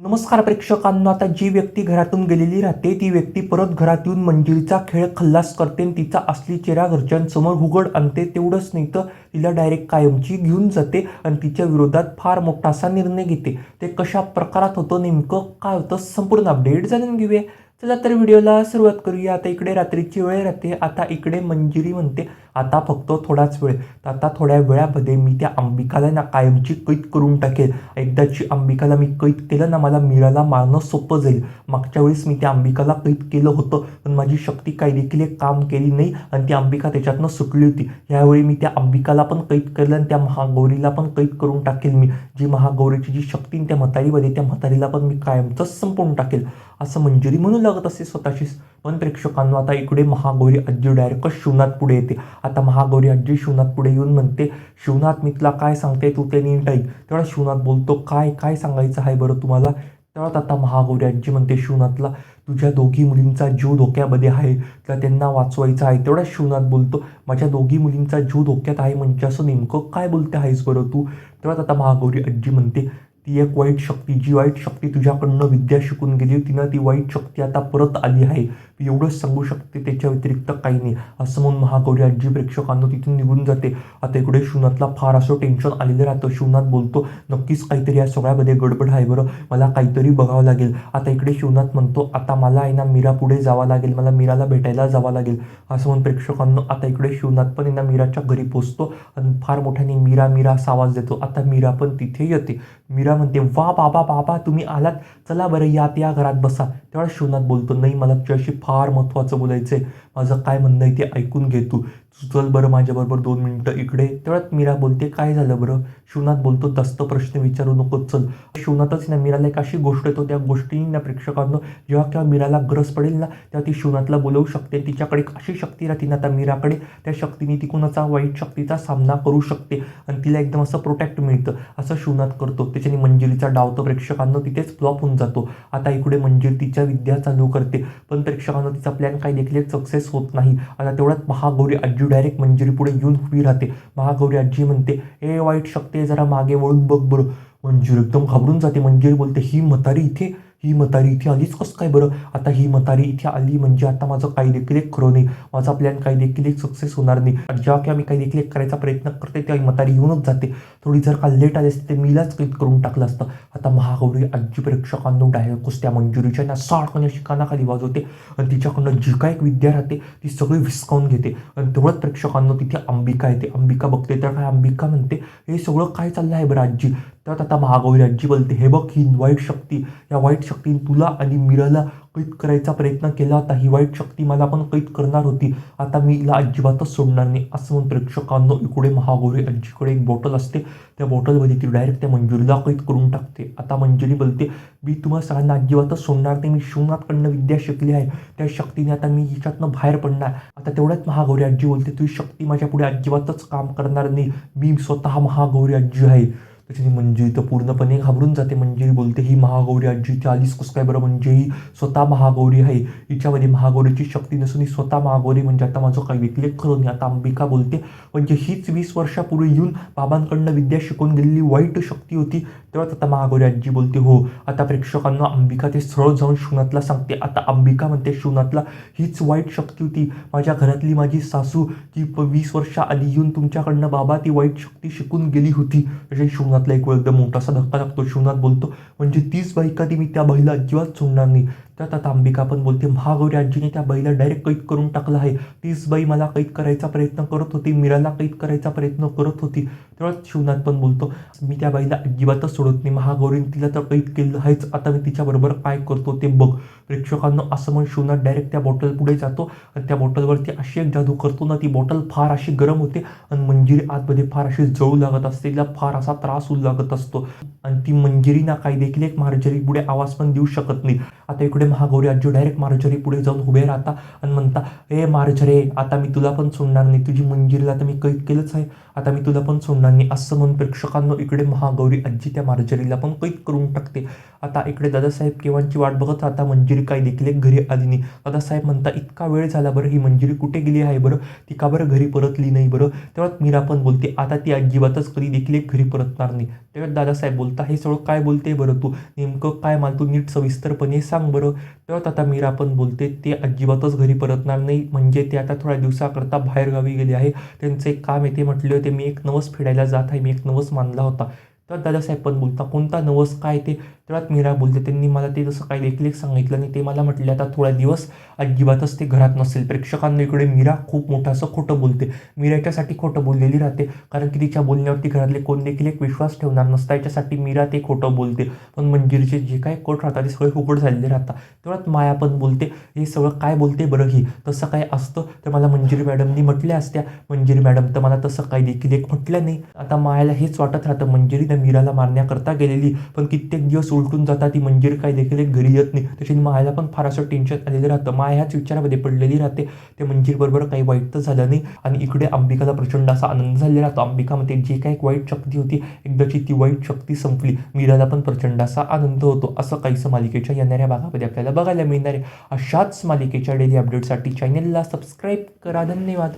नमस्कार प्रेक्षकांना आता जी व्यक्ती घरातून गेलेली राहते ती व्यक्ती परत घरात येऊन मंजिरीचा खेळ खल्लास करते आणि तिचा असली चेहरा घरच्यांसमोर उघड आणते तेवढंच नाही तर तिला डायरेक्ट कायमची घेऊन जाते आणि तिच्या विरोधात फार मोठा असा निर्णय घेते. ते कशा प्रकारात होतं नेमकं काय होतं संपूर्ण अपडेट जाणून घेऊया. चला तर व्हिडिओला सुरुवात करूया. आता इकडे रात्रीची वेळ राहते. आता इकडे मंजिरी म्हणते. आता फक्त थोडाच वेळ. तर आता थोड्या वेळामध्ये मी त्या अंबिकाला ना कायमची कैद करून टाकेल. एकदाची अंबिकाला मी कैद केलं ना मला मीराला मारणं सोपं जाईल. मागच्या वेळेस मी त्या अंबिकाला कैद केलं होतं. पण माझी शक्ती काही देखील एक काम केली नाही आणि ती अंबिका त्याच्यातनं सुटली होती. यावेळी मी त्या अंबिकाला पण कैद केलं आणि त्या महागौरीला पण कैद करून टाकेल मी. जी महागौरीची जी शक्ती त्या म्हातारीमध्ये त्या म्हातारीला पण मी कायमचंच संपवून टाकेल. असं मंजुरी म्हणू लागत असे स्वतःशीच पण प्रेक्षकांना आता इकडे महागौरी आजी डायरेक्ट शिवनाथ पुढे येते. आता महागौरी आजी शिवनाथ पुढे येऊन म्हणते शिवनाथ मी तुला काय सांगते तू ते नीट ऐक. तेवढा शिवनाथ बोलतो काय काय सांगायचं आहे बरं तुम्हाला? तेव्हा आता महागौरी आजी म्हणते शिवनाथला तुझ्या दोघी मुलींचा जीव धोक्यामध्ये आहे. तर त्यांना वाचवायचं आहे. तेवढा शिवनाथ बोलतो माझ्या दोघी मुलींचा जीव धोक्यात आहे म्हणजे असं नेमकं काय बोलते आहेस बरं तू? तेव्हा आता महागौरी आजी म्हणते ती एक वाईट शक्ती जी वाईट शक्ती तुझ्याकडनं विद्या शिकून गेली तिनं ती वाईट शक्ती आता परत आली आहे. मी एवढंच सांगू शकते त्याच्या व्यतिरिक्त काही नाही. असं म्हणून महागौरी आजी प्रेक्षकांना तिथून निघून जाते. आता इकडे शिवनाथला फार असं टेन्शन आलेलं राहतं. शिवनाथ बोलतो नक्कीच काहीतरी या सगळ्यामध्ये गडबड आहे बरं. मला काहीतरी बघावं लागेल. आता इकडे शिवनाथ म्हणतो आता मला आहे ना मीरा पुढे जावं लागेल. मला मीराला भेटायला जावं लागेल. असं म्हणून प्रेक्षकांना आता इकडे शिवनाथ पण आहे ना मीराच्या घरी पोचतो. आणि फार मोठ्याने मीरा मीरा असा आवाज देतो. आता मीरा पण तिथे येते. मीरा म्हणते वा बाबा बाबा तुम्ही आलात. चला बरं यात या घरात बसा. तेव्हा शिवनाथ बोलतो नाही मला तुझ्याशी फार महत्त्वाचं बोलायचं आहे माझं काय म्हणणं आहे ते ऐकून घे तू. चल बरं माझ्याबरोबर दोन मिनटं इकडे. तेवढ्यात मीरा बोलते काय झालं बरं? शिवनाथ बोलतो दस्त प्रश्न विचारू नको चल. शिवनाथच ना मीराला एक अशी गोष्ट येतो त्या गोष्टींना प्रेक्षकांना जेव्हा केव्हा मीराला गरज पडेल ना तेव्हा ती शिवनाथला बोलवू शकते. तिच्याकडे अशी शक्ती राहते ना आता मीराकडे त्या शक्तीने ती कुणाचा वाईट शक्तीचा सामना करू शकते आणि तिला एकदम असं प्रोटेक्ट मिळतं असं शिवनाथ करतो. त्याच्याने मंजिरीचा डाव तर प्रेक्षकांना तिथेच फ्लॉप होऊन जातो. आता इकडे मंजिरी तिच्या विद्या चालू करते पण प्रेक्षकांना तिचा प्लॅन काही देखील सक्सेस होत नाही. आता तेवढ्यात महागौरी आजी डायरेक्ट मंजिरी पुढे येऊन उभी राहते. महागौरी आजी म्हणते ए वाईट शकते जरा मागे वळून बघ बरं. मंजीर एकदम घाबरून जाते. मंजीर बोलते ही म्हातारी इथे ही म्हातारी इथे आलीच कसं काय बरं? आता ही म्हातारी इथे आली म्हणजे आता माझं काही देखील एक खरं नाही. माझा प्लॅन काही देखील एक सक्सेस होणार नाही. ज्या जेव्हा आम्ही मी काही देखील एक करायचा प्रयत्न करते तेव्हा ही म्हातारी येऊनच जाते. थोडी जर का लेट आली असते ते मीलाच कैद करून टाकलं असतं. आता महागौरी आजी प्रेक्षकांनो डायरेक्ट कुस्त्या मंजुरीच्या ना सारखं अशी कानाखाली वाजवते आणि तिच्याकडनं जी काय एक विद्या राहते ती सगळी विस्कावून घेते. आणि तेवढंच प्रेक्षकांना तिथे अंबिका येते. अंबिका बघते तर काय अंबिका म्हणते हे सगळं काय चाललं आहे बरं आजी? तर आता महागौरी आजी बोलते हे बघ ही वाईट शक्ती या वाईट शक्तीने तुला आणि मीराला कैद करायचा प्रयत्न केला होता. ही वाईट शक्ती मला पण कैद करणार होती. आता मी हिला अजिबातच सोडणार नाही असं म्हणून प्रेक्षकांनो इकडे महागौरी आजीकडे एक बॉटल असते. त्या बॉटलमध्ये ती डायरेक्ट त्या मंजुरीला कैद करून टाकते. आता मंजुरी बोलते मी तुम्हाला सगळ्यांना अजिबातच सोडणार नाही. मी शिवनाथकडनं विद्या शिकली आहे. त्या शक्तीने आता मी हिच्यातनं बाहेर पडणार. आता तेवढ्याच महागौरी आजी बोलते तुझी शक्ती माझ्या पुढे अजिबातच काम करणार नाही. मी स्वतः महागौरी आजी आहे. त्याच्याने मंजिरी तर पूर्णपणे घाबरून जाते. मंजिरी बोलते ही महागौरी आजी ती आलीच काय बरं म्हणजे ही स्वतः महागौरी आहे. हिच्यामध्ये महागौरीची शक्ती नसून ही स्वतः महागौरी म्हणजे आता माझं काही विकले करून आता अंबिका बोलते म्हणजे हीच वीस वर्षापूर्वी येऊन बाबांकडनं विद्या शिकून गेलेली वाईट शक्ती होती. तेव्हाच आता महागौरी आजी बोलते हो आता प्रेक्षकांना अंबिका ते सरळ जाऊन शिवनाथला सांगते. आता अंबिका म्हणते शिवनाथला हीच वाईट शक्ती होती. माझ्या घरातली माझी सासू जी वीस वर्ष आधी येऊन तुमच्याकडनं बाबा ती वाईट शक्ती शिकून गेली होती. म्हणजे जीवनातला एक वेळ एकदम मोठासा धक्का लागतो शिवनाथ बोलतो म्हणजे तीच बाई कधी मी त्या बाईला अजिबात सोडणार नाही. त्यात आता अंबिका पण बोलते महागौरी आजीने त्या बाईला डायरेक्ट कैद करून टाकलं आहे. तीच बाई मला कैद करायचा प्रयत्न करत होती मीराला कैद करायचा प्रयत्न करत होती. तेव्हा शिवनाथ पण बोलतो मी त्या बाईला अजिबातच सोडत नाही. महागौरीने तिला तर कैद केलं आहेच. आता मी तिच्याबरोबर काय करतो ते बघ. प्रेक्षकांना असं म्हणून शिवनाथ डायरेक्ट त्या बॉटल पुढे जातो. आणि त्या बॉटलवरती अशी एक जादू करतो ना ती बॉटल फार अशी गरम होते आणि मंजिरी आतमध्ये फार अशी जळू लागत असते तिला फार असा त्रास होऊ लागत असतो. आणि ती मंजिरी ना काही देखील एक मार्जरी पुढे आवाज पण देऊ शकत नाही. आता इकडे महागौरी आजी डायरेक्ट मार्जरी पुढे जाऊन उभे राहता आणि म्हणता ए मार्जरे आता मी तुला पण सोडणार नाही. तुझी मंजिरीला तर मी कैद केलंच आहे. आता मी तुला पण सोडणार नाही. असं म्हणून प्रेक्षकांना इकडे महागौरी आजी त्या मार्जरीला पण कैद करून टाकते. आता इकडे दादासाहेब केव्हांची वाट बघत राहता मंजिरी काय देखील एक घरी आली नाही. दादासाहेब म्हणता इतका वेळ झाला बरं ही मंजिरी कुठे गेली आहे बरं? ती का बरं घरी परतली नाही बरं? तेव्हा मीरा पण बोलते आता ती अजिबातच कधी देखील एक घरी परतणार नाही. तेव्हा दादासाहेब बोलता हे सगळं काय बोलते बरं तू? नेमकं काय मला तू नीट सविस्तरपणे सांग बरं. तेव्हा आता मीरा पण बोलते ते अजिबातच घरी परतणार नाही. म्हणजे ते आता थोड्या दिवसाकरता बाहेरगावी गेले आहे. त्यांचं एक काम येते म्हटले होते मी एक नवस फेडायला जात आहे. मी एक नवस मानला होता. तर दादासाहेब पण बोलता कोणता नवस? काय ते? तेव्हा मीरा बोलते त्यांनी मला ते जसं काही देखील एक सांगितलं नाही ते मला म्हटले आता थोड्या दिवस अजिबातच ते घरात नसेल. प्रेक्षकांना इकडे मीरा खूप मोठं असं खोटं बोलते. मीरा याच्यासाठी खोटं बोललेली राहते कारण की तिच्या बोलण्यावरती घरातले कोण देखील एक विश्वास ठेवणार नसता याच्यासाठी मीरा ते खोटं बोलते. पण मंजिरीचे जे काही कोट राहतात ते सगळे फुकट झालेले राहतात. तेव्हाच माया पण बोलते हे सगळं काय बोलते बरं ही? तसं काय असतं? तर मला मंजिरी मॅडमनी म्हटल्या असत्या. मंजिरी मॅडम तर मला तसं काही देखील एक म्हटलं नाही. आता मायाला हेच वाटत राहतं मंजिरी तर मीराला मारण्याकरता गेलेली. पण कित्येक दिवस उलटून जातात. ती मंजिरी काही देखील एक घरी येत नाही. त्याच्याने मायाला पण फार असं टेन्शन आलेलं राहतं. माया ह्याच विचारामध्ये पडलेली राहते. ते मंजिरीबरोबर काही वाईट तर झालं नाही. आणि इकडे अंबिकाला प्रचंड असा आनंद झालेला राहतो. अंबिकामध्ये जी काही एक वाईट शक्ती होती एकदाची ती वाईट शक्ती संपली. मीराला पण प्रचंड असा आनंद होतो. असं काहीसं मालिकेच्या येणाऱ्या भागामध्ये आपल्याला बघायला मिळणार आहे. अशाच मालिकेच्या डेली अपडेटसाठी चॅनेलला सबस्क्राईब करा. धन्यवाद.